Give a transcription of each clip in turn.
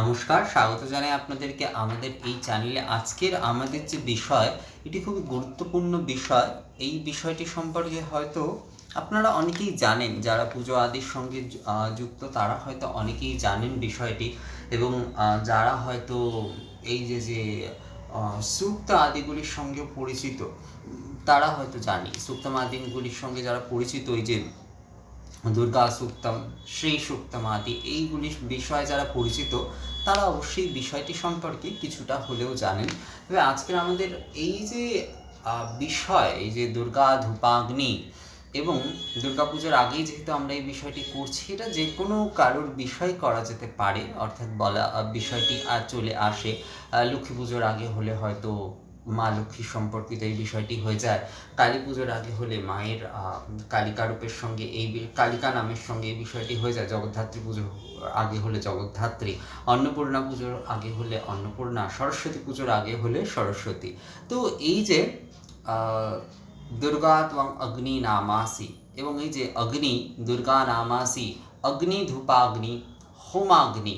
নমস্কার, স্বাগত জানাই আপনাদেরকে আমাদের এই চ্যানেলে আজকের আমাদের যে বিষয়, এটি খুবই গুরুত্বপূর্ণ বিষয়। এই বিষয়টি সম্পর্কে হয়তো আপনারা অনেকেই জানেন, যারা পুজো আদির সঙ্গে যুক্ত, তারা হয়তো অনেকেই জানেন বিষয়টি। এবং যারা হয়তো এই যে যে সূক্ত আদিগুলির সঙ্গে পরিচিত, তারা হয়তো জানি। সূক্তম আদিগুলির সঙ্গে যারা পরিচিত, ওই যে দুর্গা সুক্তম, শ্রী সুক্তম আদি, এইগুলি বিষয়ে যারা পরিচিত, তারা অবশ্যই বিষয়টি সম্পর্কে কিছুটা হলেও জানেন। তবে আজকের আমাদের এই যে বিষয়, এই যে দুর্গা ধূপাগ্নি এবং দুর্গাপূজার আগেই যেহেতু আমরা এই বিষয়টি করছি, এটা যে কোনো কারোর বিষয় করা যেতে পারে। অর্থাৎ বলা বিষয়টি আর চলে আসে। লক্ষ্মী পুজোর আগে হলে হয়তো মা লক্ষ্মী সম্পর্কিত এই বিষয়টি হয়ে যায়। কালী পুজোর আগে হলে মায়ের কালিকা রূপের সঙ্গে এই কালিকা নামের সঙ্গে এই বিষয়টি হয়ে যায়। জগদ্ধাত্রী পুজোর আগে হলে জগদ্ধাত্রী, অন্নপূর্ণা পুজোর আগে হলে অন্নপূর্ণা, সরস্বতী পুজোর আগে হলে সরস্বতী। তো এই যে দুর্গা এবং অগ্নি নামাসি এবং এই যে অগ্নি, দুর্গা নামাসি, অগ্নি ধূপাগ্নি, হোমাগ্নি,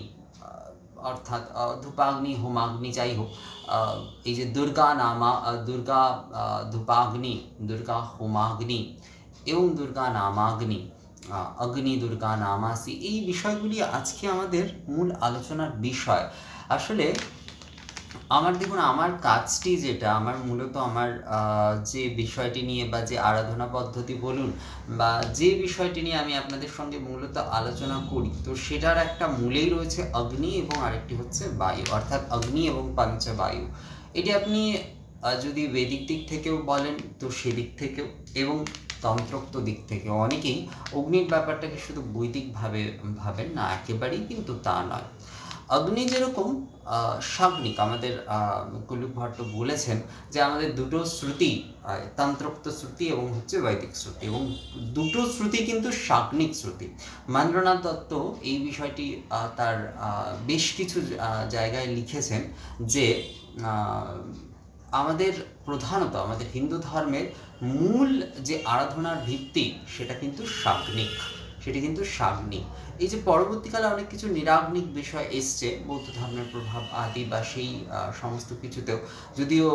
অর্থাৎ ধূপাগ্নি, হোমাগ্নি যাই হোক এই যে দুর্গা নামা দুর্গা ধূপাগ্নি, দুর্গা হোমাগ্নি এবং দুর্গা নামাগ্নি অগ্নি, দুর্গা নামাসি, এই বিষয়গুলি আজকে আমাদের মূল আলোচনার বিষয়। আসলে আমার দেখুন, আমার কাজটি যেটা, আমার মূলত আমার যে বিষয়টি নিয়ে বা যে আরাধনা পদ্ধতি বলুন বা যে বিষয়টি নিয়ে আমি আপনাদের সঙ্গে মূলত আলোচনা করি, তো সেটার একটা মূলেই রয়েছে অগ্নি এবং আরেকটি হচ্ছে বায়ু, অর্থাৎ অগ্নি এবং পঞ্চবায়ু। এটি আপনি যদি বেদিক দিক থেকেও বলেন, তো সেদিক থেকেও এবং তন্ত্রোক্ত দিক থেকে অনেকেই অগ্নির ব্যাপারটাকে শুধু বৈদিকভাবে ভাবেন না, একেবারেই কিন্তু তা নয়। অগ্নি যেরকম সাগ্নিক, আমাদের কুলুক ভট্ট বলেছেন যে আমাদের দুটো শ্রুতি তন্ত্রোক্ত শ্রুতি এবং হচ্ছে বৈদিক শ্রুতি এবং দুটো শ্রুতি কিন্তু সাগ্নিক শ্রুতি। মহেন্দ্রনাথ দত্ত এই বিষয়টি তার বেশ কিছু জায়গায় লিখেছেন যে আমাদের প্রধানত, আমাদের হিন্দু ধর্মের মূল যে আরাধনার ভিত্তি সেটা কিন্তু সাগ্নিক। সেটি কিন্তু সাগ্নিক এই যে পরবর্তীকালে অনেক কিছু নিরাগ্নিক বিষয় এসছে, বৌদ্ধ ধর্মের প্রভাব আদি বা সেই সমস্ত কিছুতেও। যদিও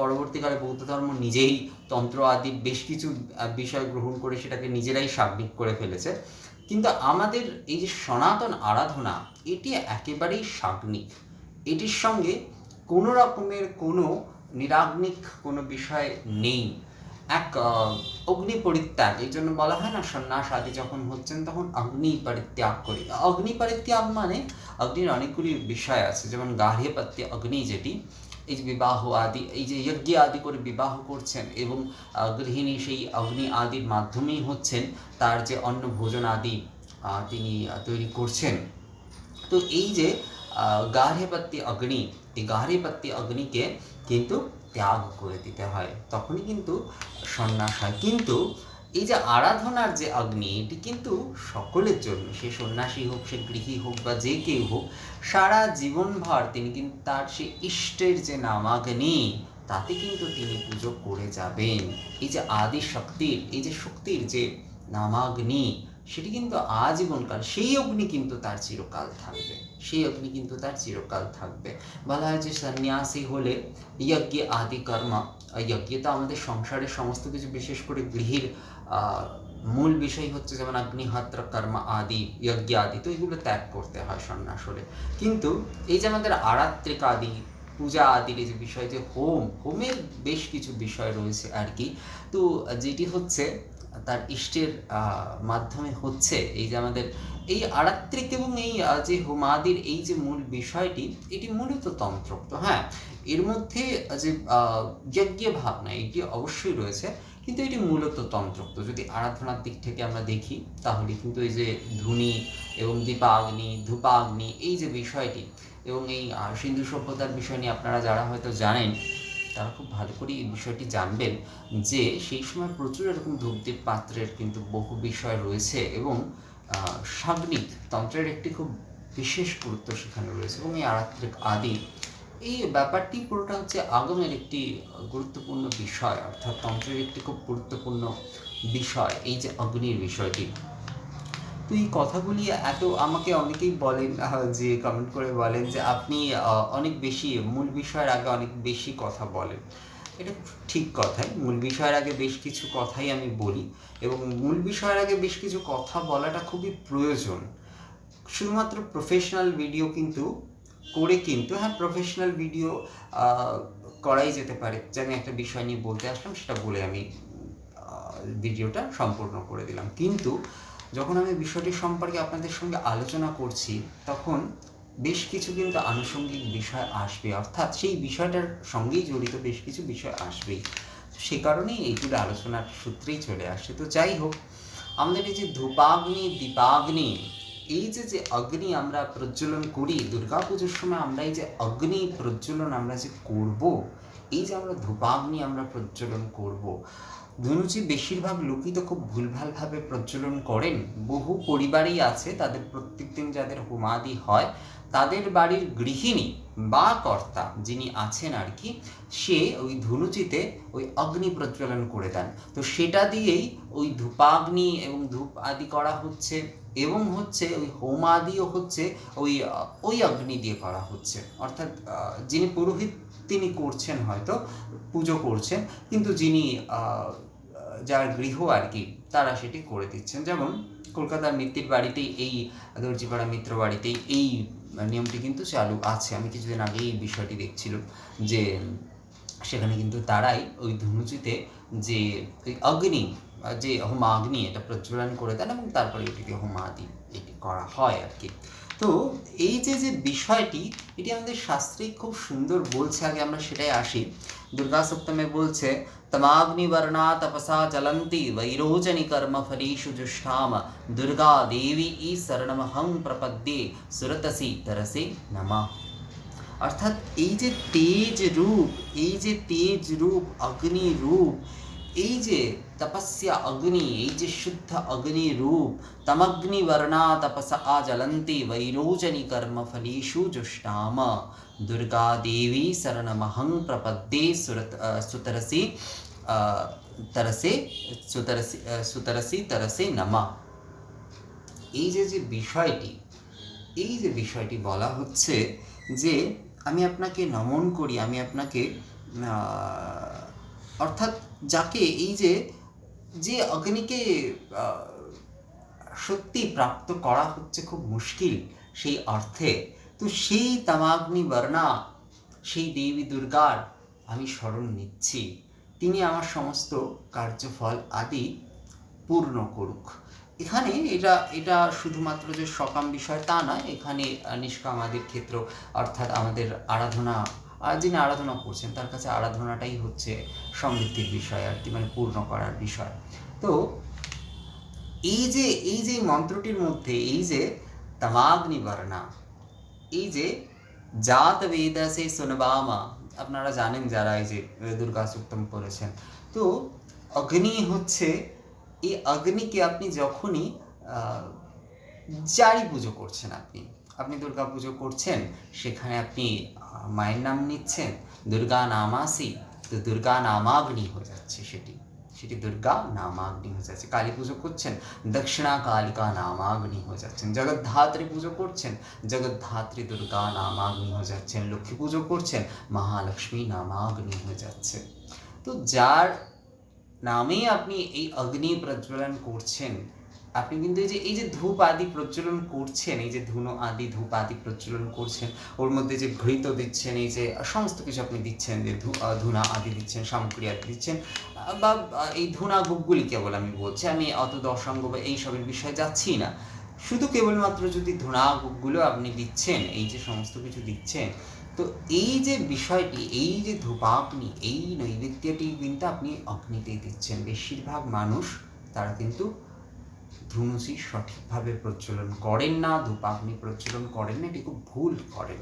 পরবর্তীকালে বৌদ্ধ ধর্ম নিজেই তন্ত্র আদি বেশ কিছু বিষয় গ্রহণ করে সেটাকে নিজেরাই সাগ্নিক করে ফেলেছে। কিন্তু আমাদের এই যে সনাতন আরাধনা, এটি একেবারেই সাগ্নিক। এটির সঙ্গে কোনো রকমের কোনো নিরাগ্নিক কোনো বিষয় নেই। এক অগ্নি পরিত্যাগ এই জন্য বলা হয় না, সন্ন্যাস আদি যখন হচ্ছেন তখন অগ্নি পরিত্যাগ করি। অগ্নি পরিত্যাগ মানে অগ্নির অনেকগুলি বিষয় আছে, যেমন গার্হ্যপত্য অগ্নি যেটি, এই যে বিবাহ আদি, এই যে যজ্ঞ আদি করে বিবাহ করছেন এবং গৃহিণী সেই অগ্নি আদির মাধ্যমেই হচ্ছেন, তার যে অন্ন ভোজন আদি তিনি তৈরি করছেন। তো এই যে গার্হ্যপত্তি অগ্নি এই গার্হ্যপত্তি অগ্নিকে কিন্তু ত্যাগ করে দিতে হয় তখনই কিন্তু সন্ন্যাস হয় কিন্তু এই যে আরাধনার যে অগ্নি এটি কিন্তু সকলের জন্য, সে সন্ন্যাসী হোক, সে গৃহী হোক বা যে কেউ হোক, সারা জীবনভর তিনি কিন্তু তার সে ইষ্টের যে নামাগ্নি, তাতে কিন্তু তিনি পুজো করে যাবেন। এই যে আদি শক্তির, এই যে শক্তির যে নামাগ্নি, সেটি কিন্তু আজীবনকাল, সেই অগ্নি কিন্তু তার চিরকাল থাকবে। সেই অগ্নি কিন্তু তার চিরকাল থাকবে। বলা হয় যে সন্ন্যাসী হলে যজ্ঞ আদি কর্ম। যজ্ঞ তো আমাদের সংসারের সমস্ত কিছু, বিশেষ করে গৃহীর মূল বিষয় হচ্ছে যেমন অগ্নিহোত্র কর্ম আদি, যজ্ঞ আদি, তো এগুলো ত্যাগ করতে হয় সন্ন্যাস হলে। কিন্তু এই যে আমাদের আরাত্রিক আদি, পূজা আদির যে বিষয় যে হোম, হোমের বেশ কিছু বিষয় রয়েছে আর কি। তো যেটি হচ্ছে তার ইষ্টের মাধ্যমে হচ্ছে এই যে আমাদের এই আরাত্রিক এবং এই যে হোমাদির এই যে মূল বিষয়টি, এটি মূলত তন্ত্রোক্ত হ্যাঁ। এর মধ্যে যে যজ্ঞ ভাবনা, এটি অবশ্যই রয়েছে, কিন্তু এটি মূলত তন্ত্রোক্ত। যদি আরাধনার দিক থেকে আমরা দেখি, তাহলে কিন্তু এই যে ধুনি এবং দীপাগ্নি, ধূপাগ্নি, এই যে বিষয়টি এবং এই সিন্ধু সভ্যতার বিষয় নিয়ে আপনারা যারা হয়তো জানেন তারা খুব ভালো করে এই বিষয়টি জানবেন যে সেই সময় প্রচুর এরকম ধূপদীপ পাত্রের কিন্তু বহু বিষয় রয়েছে এবং সাগ্নিক তন্ত্রের একটি খুব বিশেষ গুরুত্ব সেখানে রয়েছে এবং এই আরাত্রিক আদি, এই ব্যাপারটি পুরোটা হচ্ছে আগমের একটি গুরুত্বপূর্ণ বিষয়, অর্থাৎ তন্ত্রের একটি খুব গুরুত্বপূর্ণ বিষয়, এই যে অগ্নির বিষয়টি। তো এই কথাগুলি এত আমাকে অনেকেই বলেন যে কমেন্ট করে বলেন যে আপনি অনেক বেশি, মূল বিষয়ের আগে অনেক বেশি কথা বলেন। এটা ঠিক কথাই। মূল বিষয়ের আগে বেশ কিছু কথাই আমি বলি এবং মূল বিষয়ের আগে বেশ কিছু কথা বলাটা খুবই প্রয়োজন। শুধুমাত্র প্রফেশনাল ভিডিও কিন্তু করে কিন্তু হ্যাঁ প্রফেশনাল ভিডিও করাই যেতে পারে। যে আমি একটা বিষয় নিয়ে বলতে আসলাম, সেটা বলে আমি ভিডিওটা সম্পূর্ণ করে দিলাম। কিন্তু যখন আমি বিষয়টি সম্পর্কে আপনাদের সঙ্গে আলোচনা করছি, তখন বেশ কিছু কিন্তু আনুষঙ্গিক বিষয় আসবে। অর্থাৎ সেই বিষয়টার সঙ্গেই জড়িত বেশ কিছু বিষয় আসবেই। সে কারণেই এইগুলো আলোচনার সূত্রেই চলে আসে। তো যাই হোক, আমাদের এই যে ধূপাগ্নি, দীপাগ্নি, এই যে যে অগ্নি আমরা প্রজ্বলন করি, দুর্গাপুজোর সময় আমরা এই যে অগ্নি প্রজ্বলন আমরা যে করব, এই যে আমরা ধূপাগ্নি আমরা প্রজ্বলন করব ধনুচি বেশিরভাগ লোকই তো খুব ভুলভালভাবে প্রজ্বলন করেন। বহু পরিবারেই আছে তাদের প্রত্যেকদিন যাদের হোমাদি হয়, তাদের বাড়ির গৃহিণী বা কর্তা যিনি আছেন আর কি, সে ওই ধনুচিতে ওই অগ্নি প্রজ্বলন করে দেন। তো সেটা দিয়েই ওই ধূপাগ্নি এবং ধূপ আদি করা হচ্ছে এবং হচ্ছে ওই হোম আদিও হচ্ছে ওই ওই অগ্নি দিয়ে করা হচ্ছে। অর্থাৎ যিনি পুরোহিত তিনি করছেন হয়তো, পুজো করছেন, কিন্তু যিনি যার গৃহ আর কি, তারা সেটি করে দিচ্ছেন। যেমন কলকাতার মিত্তির বাড়িতেই এই দর্জিপাড়া মিত্র বাড়িতেই এই নিয়মটি কিন্তু চালু আছে। আমি কিছুদিন আগে এই বিষয়টি দেখছিলাম যে সেখানে কিন্তু তারাই ওই ধনুচিতে যে ওই অগ্নি, যে হোমা অগ্নি, এটা প্রজ্বলন করে দেন এবং তারপরে এটিকে হোমাদি এটি করা হয় আর কি। তো এই যে যে বিষয়টি, এটি আমাদের শাস্ত্রে খুব সুন্দর বলছে, আগে আমরা সেটাই আসি। দুর্গা সপ্তমে বলছে তমাগ্নিবর্ণা তপসা জ্বলন্তি বৈরোচনি কর্ম ফলীষু জুষ্ঠাম দুর্গা দেবী ই শরণমহং প্রপদ্যে সুরতসি তরসে নমঃ। অর্থাৎ এই যে তেজ রূপ, এই যে তেজ রূপ, অগ্নি রূপ এই যে তপস্যা অগ্নি, এই যে শুদ্ধ অগ্নি রূপ, তমগ্নি বর্ণা তপসা জ্বলন্তি বৈরোচনি কর্ম ফলেশু জুষ্টাম দুর্গা দেবী শরণমহং প্রপদ্যে সুরত সুতরসি তরসে সুতরসি সুতরসি তরসে নমা এই যে যে বিষয়টি, এই যে বিষয়টি বলা হচ্ছে যে আমি আপনাকে নমন করি, আমি আপনাকে অর্থাৎ যাকে এই যে যে অগ্নিকে সত্যি প্রাপ্ত করা হচ্ছে খুব মুশকিল সেই অর্থে তো সেই তামাগ্নি বর্ণা সেই দেবী দুর্গার আমি স্মরণ নিচ্ছি। তিনি আমার সমস্ত কার্যফল আদি পূর্ণ করুক। এখানে এটা এটা শুধুমাত্র যে সকাম বিষয় তা নয় এখানে আহ, নিষ্কাম আদির ক্ষেত্র অর্থাৎ আমাদের আরাধনা আর যিনি আরাধনা করছেন, তার কাছে আরাধনাটাই হচ্ছে সমৃদ্ধির বিষয় আর কি মানে পূর্ণ করার বিষয়। তো এই যে এই যে মন্ত্রটির মধ্যে, এই যে তামাগ্নি বর্ণা এই যে জাত বেদাসে সুনবামা আপনারা জানেন যারা এই যে দুর্গা সূক্তম পড়েছেন। তো অগ্নি হচ্ছে, এই অগ্নিকে আপনি যখনই যারই পুজো করছেন আপনি আপনি দুর্গা পুজো করছেন, সেখানে আপনি মায়ের নাম নিচ্ছেন, দুর্গা নামাসি, তো দুর্গা নামাগ্নি হয়ে যাচ্ছে সেটি। সেটি দুর্গা নামাগ্নি হয়ে যাচ্ছে। কালী পুজো করছেন, দক্ষিণা কালিকা নামাগ্নি হয়ে যাচ্ছেন। জগদ্ধাত্রী পুজো করছেন, জগদ্ধাত্রী দুর্গা নামাগ্নি হয়ে যাচ্ছেন। লক্ষ্মী পুজো করছেন, মহালক্ষ্মী নামাগ্নি হয়ে যাচ্ছে। তো যার নামে আপনি এই অগ্নি প্রজ্বলন করছেন আপনি কিন্তু এই যে এই যে ধূপ আদি প্রচলন করছেন, এই যে ধুনো আদি, ধূপ আদি প্রচলন করছেন, ওর মধ্যে যে ঘৃত দিচ্ছেন, এই যে সমস্ত কিছু আপনি দিচ্ছেন, যে ধুনা আদি দিচ্ছেন, সামগ্রী আদি দিচ্ছেন বা এই ধুনা গুপগুলি কেবল আমি বলছি, আমি অত দর্শাঙ্গ বা এইসবের বিষয়ে যাচ্ছি না। শুধু কেবলমাত্র যদি ধুনা গুপগুলো আপনি দিচ্ছেন, এই যে সমস্ত কিছু দিচ্ছেন, তো এই যে বিষয়টি, এই যে ধূপাগ্নি, এই নৈবেদ্যটি কিন্তু আপনি অগ্নিতেই দিচ্ছেন। বেশিরভাগ মানুষ, তারা কিন্তু ধুনুচি সঠিকভাবে প্রচলন করেন না ধূপাগ্নি প্রচলন করেন না, এটি খুব ভুল করেন।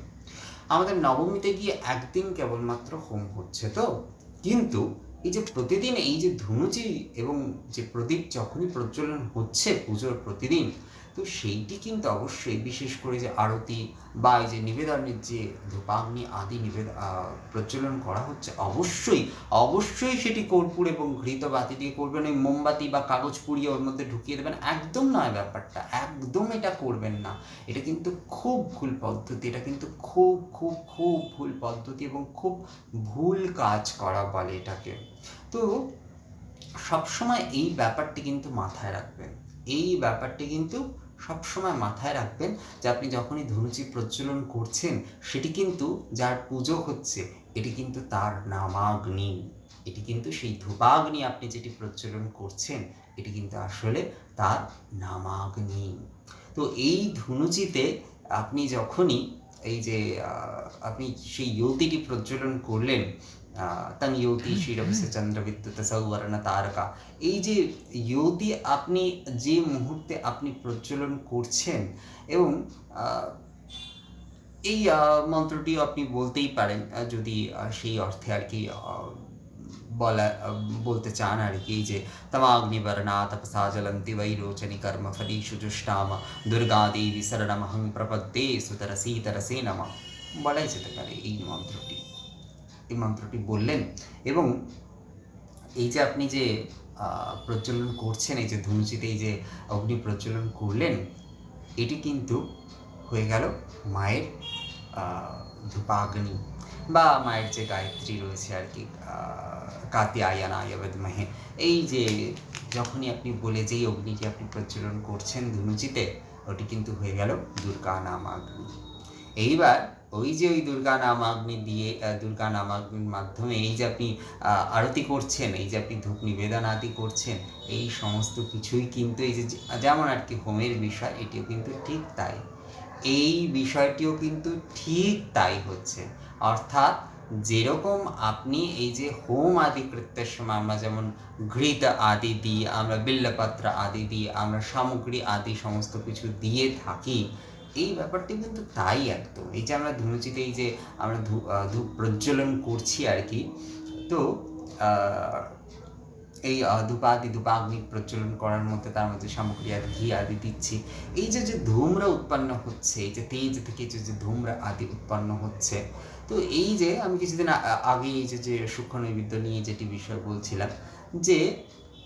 আমাদের নবমীতে গিয়ে একদিন কেবলমাত্র হোম হচ্ছে তো। কিন্তু এই যে প্রতিদিন এই যে ধুনুচি এবং যে প্রদীপ যখনই প্রজ্বলন হচ্ছে পুজোর প্রতিদিন তো সেইটি কিন্তু অবশ্যই, বিশেষ করে যে আরতি বা এই যে নিবেদনের যে ধূপাগ্নি আদি নিবেদ প্রচলন করা হচ্ছে, অবশ্যই অবশ্যই সেটি কর্পূর এবং ঘৃত বাতি দিয়ে করবেন, ওই মোমবাতি বা কাগজ পুড়িয়ে ওর মধ্যে ঢুকিয়ে দেবেন, একদম নয় ব্যাপারটা, একদম এটা করবেন না। এটা কিন্তু খুব ভুল পদ্ধতি, এটা কিন্তু খুব খুব খুব ভুল পদ্ধতি এবং খুব ভুল কাজ করা বলে এটাকে। তো সবসময় এই ব্যাপারটি কিন্তু মাথায় রাখবেন, এই ব্যাপারটি কিন্তু সবসময় মাথায় রাখবেন যে আপনি যখনই ধনুচি প্রজ্বলন করছেন, সেটি কিন্তু যার পুজো হচ্ছে, এটি কিন্তু তার নামাগ্নি। এটি কিন্তু সেই ধূপাগ্নি আপনি যেটি প্রজ্বলন করছেন, এটি কিন্তু আসলে তার নামাগ্নি। তো এই ধনুচিতে আপনি যখনই এই যে আপনি সেই ইয়তিটি প্রজ্বলন করলেন তং ইয়তি শিরবসে চন্দ্রবিদ্যুৎ সৌবর্ণ তারকা এই যে ইয়তি আপনি যে মুহূর্তে আপনি প্রজ্বলন করছেন এবং এই মন্ত্রটিও আপনি বলতেই পারেন যদি সেই অর্থে আর কি বলা বলতে চান আর কি যে তমাগ্নিবর্ণা তপসা জ্বলন্তি বৈরোচনি কর্ম ফলীষু জুষ্টাম দুর্গা দেবী শরণমহং প্রপদ্যে সুতরসী তরসে নম বলাই যেতে পারে এই মন্ত্রটি এই মন্ত্রটি বললেন এবং এই যে আপনি যে প্রজ্বলন করছেন, এই যে ধনুচিতে এই যে অগ্নি প্রজ্বলন করলেন, এটি কিন্তু হয়ে গেল মায়ের ধূপাগ্নি বা মায়ের যে গায়ত্রী রয়েছে আর কি কাতি আয়ানায় বিদমহে এই যে যখনই আপনি বলে যেই অগ্নিটি আপনি প্রজ্বলন করছেন ধনুচিতে, ওটি কিন্তু হয়ে গেল দুর্গা নাম নামাগ্নি। এইবার ওই যে ওই দুর্গা নামাগ্নি দিয়ে দুর্গা নামাগ্নির মাধ্যমে এই যে আপনি আরতি করছেন, এই যে আপনি ধূপ নিবেদন আদি করছেন, এই সমস্ত কিছুই কিন্তু এই যে, যেমন আর কি হোমের বিষয়, এটিও কিন্তু ঠিক তাই। এই বিষয়টিও কিন্তু ঠিক তাই হচ্ছে। অর্থাৎ যেরকম আপনি এই যে হোম আদি কৃত্যের সময় আমরা যেমন ঘৃত আদি দিই আমরা বিল্লপত্র আদি দিই আমরা সামগ্রী আদি সমস্ত কিছু দিয়ে থাকি এই ব্যাপারটি কিন্তু তাই একদম। এই যে আমরা ধনুচিতে এই যে আমরা ধূপ ধূপ প্রজ্বলন করছি আর কি তো এই আহ, ধূপাদি ধূপাগ্নি প্রজ্বলন করার মধ্যে তার মধ্যে সামগ্রী আর ঘি আদি দিচ্ছি। এই যে যে ধূমরা উৎপন্ন হচ্ছে এই যে তেজ থেকে যে যে ধূমরা আদি উৎপন্ন হচ্ছে তো এই যে আমি কিছুদিন আগে এই যে যে সূক্ষ্ম নৈবেদ্য নিয়ে যেটি বিষয় বলছিলাম যে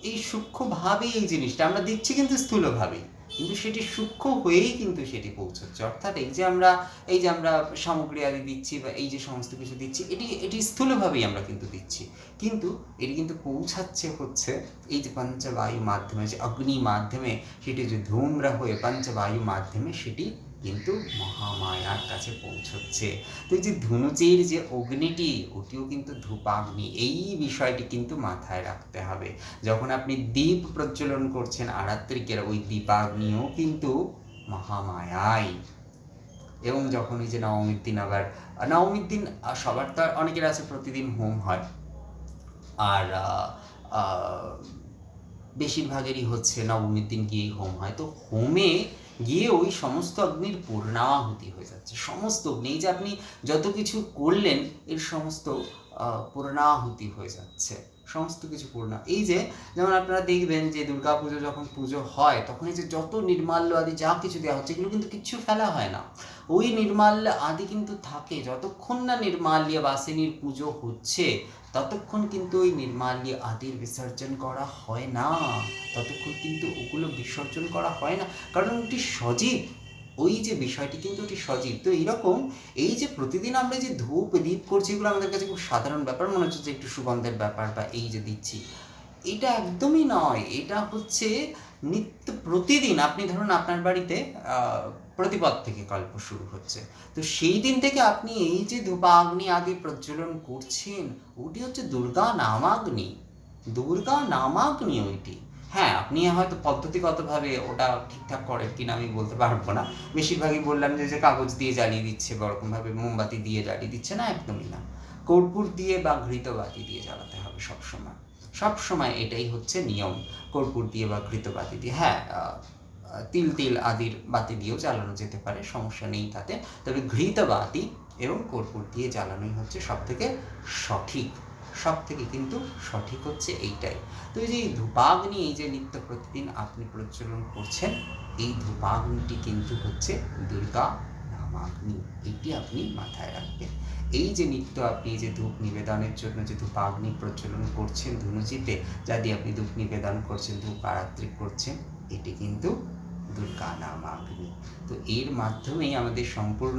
এই সূক্ষ্মভাবে এই জিনিসটা আমরা দিচ্ছি কিন্তু স্থূলভাবেই। কিন্তু সেটি সূক্ষ্ম হয়েই কিন্তু সেটি পৌঁছচ্ছে। অর্থাৎ এই যে আমরা, এই যে আমরা সামগ্রী আদি দিচ্ছি বা এই যে সমস্ত কিছু দিচ্ছি, এটি এটি স্থূলভাবেই আমরা কিন্তু দিচ্ছি। কিন্তু এটি কিন্তু পৌঁছাচ্ছে হচ্ছে এই যে পঞ্চবায়ু মাধ্যমে, যে অগ্নি মাধ্যমে সেটি যে ধূমরা হয়ে পঞ্চবায়ু মাধ্যমে সেটি কিন্তু মহামায়ার কাছে পৌঁছচ্ছে। তো এই যে ধনুচির যে অগ্নিটি, ওটিও কিন্তু ধূপাগ্নি, এই বিষয়টি কিন্তু মাথায় রাখতে হবে। যখন আপনি দীপ প্রজ্বলন করছেন আরাত্রিকের, ওই দীপাগ্নিও কিন্তু মহামায়াই। এবং যখন এই যে নবমীর দিন আবার, নবমীর দিন সবার তো অনেকের আছে প্রতিদিন হোম হয়। আর বেশিরভাগেরই হচ্ছে নবমীর দিন গিয়েই হোম হয়। তো হোমে গিয়ে ওই সমস্ত অগ্নির পূর্ণাহুতি হয়ে যাচ্ছে। সমস্ত অগ্নি যে আপনি যত কিছু করলেন, এর সমস্ত পূর্ণাহুতি হয়ে যাচ্ছে। সমস্ত কিছু পূর্ণ। এই যে, যেমন আপনারা দেখবেন যে দুর্গা পুজো যখন পুজো হয় তখন এই যে যত নির্মাল্য আদি যা কিছু দেওয়া হচ্ছে, এগুলো কিন্তু কিচ্ছু ফেলা হয় না। ওই নির্মাল্য আদি কিন্তু থাকে, যতক্ষণ না নির্মাল্য বাসিনীর পুজো হচ্ছে, ততক্ষণ কিন্তু ওই নির্মাল্য আদির বিসর্জন করা হয় না। ততক্ষণ কিন্তু ওগুলো বিসর্জন করা হয় না। কারণ ওটি সজীব। ওই যে বিষয়টি কিন্তু ওটি সজীব। তো এইরকম এই যে প্রতিদিন আমরা যে ধূপ, দীপ করছি এগুলো আমাদের কাছে খুব সাধারণ ব্যাপার, মনে হচ্ছে যে একটু সুগন্ধের ব্যাপার বা এই যে দিচ্ছি। এটা একদমই নয়। এটা হচ্ছে নিত্য প্রতিদিন আপনি ধরুন আপনার বাড়িতে প্রতিপদ থেকে গল্প শুরু হচ্ছে। তো সেই দিন থেকে আপনি এই যে ধূপাগ্নি আদি প্রজ্বলন করছেন, ওটি হচ্ছে দুর্গা নামাগ্নি। দুর্গা নামাগ্নি ওইটি। হ্যাঁ আপনি হয়তো পদ্ধতিগতভাবে ওটা ঠিকঠাক করেন কিনা আমি বলতে পারব না। বেশিরভাগই বললাম যে যে কাগজ দিয়ে জ্বালিয়ে দিচ্ছে বা ওরকমভাবে মোমবাতি দিয়ে জ্বালিয়ে দিচ্ছে, না, একদমই না। কর্পূর দিয়ে বা ঘৃত বাতি দিয়ে জ্বালাতে হবে সবসময়। সবসময় এটাই হচ্ছে নিয়ম, কর্পূর দিয়ে বা ঘৃত বাতি দিয়ে। হ্যাঁ তিল তিল আদির বাতি দিয়েও জ্বালানো যেতে পারে, সমস্যা নেই তাতে। তবে ঘৃত বাতি এবং কর্পূর দিয়ে জ্বালানোই হচ্ছে সব থেকে সঠিক সব থেকে কিন্তু সঠিক হচ্ছে এইটাই। তো এই যে এই ধূপাগ্নি এই যে নিত্য প্রতিদিন আপনি প্রচলন করছেন, এই ধূপাগ্নিটি কিন্তু হচ্ছে দুর্গা নামাগ্নি এটি আপনি মাথায় রাখবেন। এই যে নিত্য আপনি যে ধূপ নিবেদনের জন্য যে ধূপাগ্নি প্রচলন করছেন ধনুচিতে যা দিয়ে আপনি ধূপ নিবেদন করছেন, ধূপ আরাত্রি করছেন, এটি কিন্তু দুর্গা নামাগ্নি তো এর মাধ্যমেই আমাদের সম্পূর্ণ